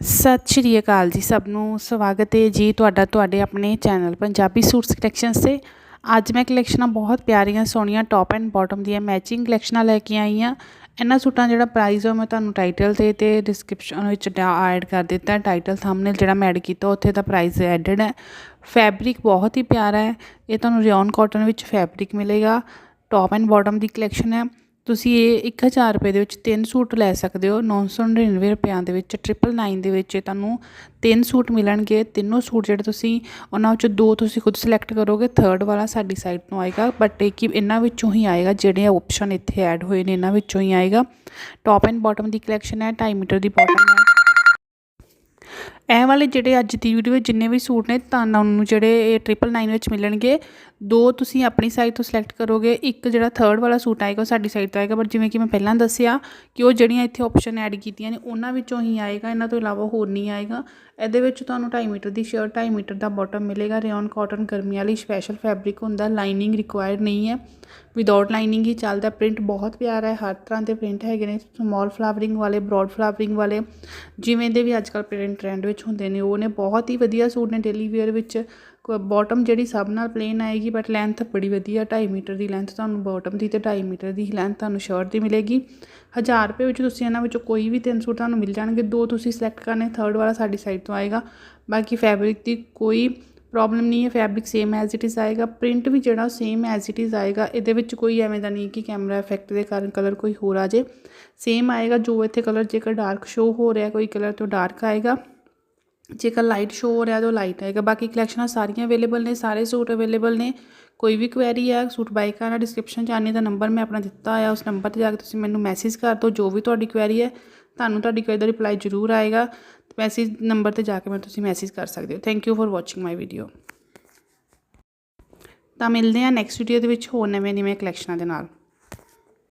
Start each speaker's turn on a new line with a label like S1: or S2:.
S1: ਸਤਿ ਸ਼੍ਰੀ ਅਕਾਲ ਜੀ ਸਭ ਨੂੰ। ਸਵਾਗਤ ਹੈ ਜੀ ਤੁਹਾਡਾ ਤੁਹਾਡੇ ਆਪਣੇ ਚੈਨਲ ਪੰਜਾਬੀ ਸੂਟਸ ਕਲੈਕਸ਼ਨਸ ਤੇ। ਅੱਜ ਮੈਂ ਕਲੈਕਸ਼ਨਾਂ ਬਹੁਤ ਪਿਆਰੀਆਂ, ਸੋਹਣੀਆਂ ਟੌਪ ਐਂਡ ਬਾਟਮ ਦੀਆਂ ਮੈਚਿੰਗ ਕਲੈਕਸ਼ਨਾਂ ਲੈ ਕੇ ਆਈ ਹਾਂ। ਇਹਨਾਂ ਸੂਟਾਂ ਜਿਹੜਾ ਪ੍ਰਾਈਸ ਉਹ ਮੈਂ ਤੁਹਾਨੂੰ ਟਾਈਟਲ ਤੇ ਤੇ ਡਿਸਕ੍ਰਿਪਸ਼ਨ ਵਿੱਚ ਐਡ ਕਰ ਦਿੱਤਾ। ਟਾਈਟਲ ਥੰਬਨੇਲ ਜਿਹੜਾ ਮੈਂ ਐਡ ਕੀਤਾ, ਉੱਥੇ ਦਾ ਪ੍ਰਾਈਸ ਐਡਡ ਹੈ। ਫੈਬਰਿਕ ਬਹੁਤ ਹੀ ਪਿਆਰਾ ਹੈ। ਇਹ ਤੁਹਾਨੂੰ ਰਿਓਨ ਕਾਟਨ ਵਿੱਚ ਫੈਬਰਿਕ ਮਿਲੇਗਾ। ਟੌਪ ਐਂਡ ਬਾਟਮ ਦੀ ਕਲੈਕਸ਼ਨ ਹੈ। ਤੁਸੀਂ ਇਹ 1000 ਰੁਪਏ ਦੇ ਵਿੱਚ ਤਿੰਨ ਸੂਟ ਲੈ ਸਕਦੇ ਹੋ। 999 ਰੁਪਿਆਂ ਦੇ ਵਿੱਚ 999 ਦੇ ਵਿੱਚ ਤੁਹਾਨੂੰ ਤਿੰਨ ਸੂਟ ਮਿਲਣਗੇ। ਤਿੰਨੋਂ ਸੂਟ ਜਿਹੜੇ ਤੁਸੀਂ, ਉਹਨਾਂ ਵਿੱਚੋਂ ਦੋ ਤੁਸੀਂ ਖੁਦ ਸਿਲੈਕਟ ਕਰੋਗੇ। ਥਰਡ ਵਾਲਾ ਸਾਡੀ ਸਾਈਡ ਤੋਂ ਆਏਗਾ ਬਟ ਇਹ ਕਿ ਇਹਨਾਂ ਵਿੱਚੋਂ ਹੀ ਆਏਗਾ, ਜਿਹੜੇ ਆਪਸ਼ਨ ਇੱਥੇ ਐਡ ਹੋਏ ਨੇ, ਇਹਨਾਂ ਵਿੱਚੋਂ ਹੀ ਆਏਗਾ। ਟੌਪ ਐਂਡ ਬਾਟਮ ਦੀ ਕਲੈਕਸ਼ਨ ਹੈ 2.5 ਮੀਟਰ ਦੀ ਬਾਟਮ ਹੈ। ਇਹ ਵਾਲੇ ਜਿਹੜੇ ਅੱਜ ਦੀ ਵੀਡੀਓ ਵਿੱਚ ਜਿੰਨੇ ਵੀ ਸੂਟ ਨੇ, ਤੁਹਾਨੂੰ ਜਿਹੜੇ ਇਹ 999 ਵਿੱਚ ਮਿਲਣਗੇ, ਦੋ ਤੁਸੀਂ ਆਪਣੀ ਸਾਈਡ ਤੋਂ ਸਿਲੈਕਟ ਕਰੋਗੇ, ਇੱਕ ਜਿਹੜਾ ਥਰਡ ਵਾਲਾ ਸੂਟ ਆਏਗਾ ਉਹ ਸਾਡੀ ਸਾਈਡ ਤੋਂ ਆਏਗਾ। ਪਰ ਜਿਵੇਂ ਕਿ ਮੈਂ ਪਹਿਲਾਂ ਦੱਸਿਆ ਕਿ ਉਹ ਜਿਹੜੀਆਂ ਇੱਥੇ ਆਪਸ਼ਨ ਐਡ ਕੀਤੀਆਂ ਨੇ, ਉਹਨਾਂ ਵਿੱਚੋਂ ਹੀ ਆਏਗਾ, ਇਹਨਾਂ ਤੋਂ ਇਲਾਵਾ ਹੋਰ ਨਹੀਂ ਆਏਗਾ। ਇਹਦੇ ਵਿੱਚ ਤੁਹਾਨੂੰ 2.5 ਮੀਟਰ ਦੀ ਸ਼ਰਟ 2.5 ਮੀਟਰ ਦਾ ਬਾਟਮ ਮਿਲੇਗਾ। ਰਿਓਨ ਕਾਟਨ ਗਰਮੀ ਵਾਲੀ ਸਪੈਸ਼ਲ ਫੈਬਰਿਕ ਹੁੰਦਾ ਲਾਈਨਿੰਗ ਰਿਕੁਆਇਰਡ ਨਹੀਂ ਹੈ। ਵਿਦਆਊਟ ਲਾਈਨਿੰਗ ਹੀ ਚੱਲਦਾ ਪ੍ਰਿੰਟ ਬਹੁਤ ਪਿਆਰਾ ਹੈ, ਹਰ ਤਰ੍ਹਾਂ ਦੇ ਪ੍ਰਿੰਟ ਹੈਗੇ ਨੇ ਸਮਾਲ ਫਲਾਵਰਿੰਗ ਵਾਲੇ ਬ੍ਰੌਡ ਫਲਾਵਰਿੰਗ ਵਾਲੇ। ਜਿਵੇਂ ਦੇ ਵੀ ਅੱਜ ਕੱਲ੍ਹ ਪ੍ਰਿੰਟ ਟ੍ਰੈਂਡ ਵਿੱਚ ਹੁੰਦੇ ਨੇ, ਉਹ ਨੇ ਬਹੁਤ ਹੀ ਵਧੀਆ ਸੂਟ ਨੇ ਡੇਲੀ ਵੇਅਰ ਵਿੱਚ। ਬਾਟਮ ਜਿਹੜੀ ਸਭ ਨਾਲ ਪਲੇਨ ਆਏਗੀ ਬਟ ਲੈਂਥ ਬੜੀ ਵਧੀਆ 2.5 ਮੀਟਰ ਦੀ ਲੈਂਥ ਤੁਹਾਨੂੰ ਬਾਟਮ ਦੀ ਤੇ 2.5 ਮੀਟਰ ਦੀ ਲੈਂਥ ਤੁਹਾਨੂੰ ਸ਼ਰਟ ਦੀ ਮਿਲੇਗੀ। 1000 ਰੁਪਏ ਵਿੱਚ ਤੁਸੀਂ ਇਹਨਾਂ ਵਿੱਚੋਂ ਕੋਈ ਵੀ ਤਿੰਨ ਸੂਟ ਤੁਹਾਨੂੰ ਮਿਲ ਜਾਣਗੇ, ਦੋ ਤੁਸੀਂ ਸਿਲੈਕਟ ਕਰਨੇ ਥਰਡ ਵਾਲਾ ਸਾਡੀ ਸਾਈਡ ਤੋਂ ਆਏਗਾ। ਬਾਕੀ ਫੈਬਰਿਕ ਦੀ ਕੋਈ ਪ੍ਰੋਬਲਮ ਨਹੀਂ ਹੈ fabric same as it is ਆਏਗਾ। ਪ੍ਰਿੰਟ ਵੀ ਜਿਹੜਾ ਸੇਮ ਐਜ਼ ਇਟ ਇਜ਼ ਆਏਗਾ, ਇਹਦੇ ਵਿੱਚ ਕੋਈ ਐਵੇਂ ਦਾ ਨਹੀਂ ਕਿ ਕੈਮਰਾ ਇਫੈਕਟ ਦੇ ਕਾਰਨ ਕਲਰ ਕੋਈ ਹੋਰ ਆ ਜੇ ਸੇਮ ਆਏਗਾ, ਜੋ ਇੱਥੇ ਕਲਰ ਜੇਕਰ ਡਾਰਕ ਸ਼ੋ ਹੋ ਰਿਹਾ, ਕੋਈ ਕਲਰ ਤੋਂ ਡਾਰਕ ਆਏਗਾ। ਜੇਕਰ ਲਾਈਟ ਸ਼ੋ ਹੋ ਰਿਹਾ ਤਾਂ ਲਾਈਟ ਆਏਗਾ। ਬਾਕੀ ਕਲੈਕਸ਼ਨਾਂ ਸਾਰੀਆਂ ਅਵੇਲੇਬਲ ਨੇ, ਸਾਰੇ ਸੂਟ ਅਵੇਲੇਬਲ ਨੇ। ਕੋਈ ਵੀ ਕੁਐਰੀ ਹੈ ਸੂਟ ਬਾਈ ਕਰਨਾ ਡਿਸਕ੍ਰਿਪਸ਼ਨ 'ਚ ਆਨੇ ਦਾ ਨੰਬਰ ਮੈਂ ਆਪਣਾ ਦਿੱਤਾ ਹੋਇਆ, ਉਸ ਨੰਬਰ ਤੇ ਜਾ ਕੇ ਤੁਸੀਂ ਮੈਨੂੰ ਮੈਸੇਜ ਕਰ ਦਿਓ, ਜੋ ਵੀ ਤੁਹਾਡੀ ਕੁਐਰੀ ਹੈ, ਤੁਹਾਨੂੰ ਤੁਹਾਡੀ ਕੁਐਰੀ ਦਾ ਰਿਪਲਾਈ ਜ਼ਰੂਰ ਆਏਗਾ। ਮੈਸੇਜ ਨੰਬਰ ਤੇ ਜਾ ਕੇ ਮੈਨੂੰ ਤੁਸੀਂ ਮੈਸੇਜ ਕਰ ਸਕਦੇ ਹੋ। Thank you for watching my video ਤਾਂ ਮਿਲਦੇ ਹਾਂ ਨੈਕਸਟ ਵੀਡੀਓ ਦੇ ਵਿੱਚ ਹੋਰ ਨਵੇਂ ਨਵੇਂ ਕਲੈਕਸ਼ਨਾਂ ਦੇ ਨਾਲ।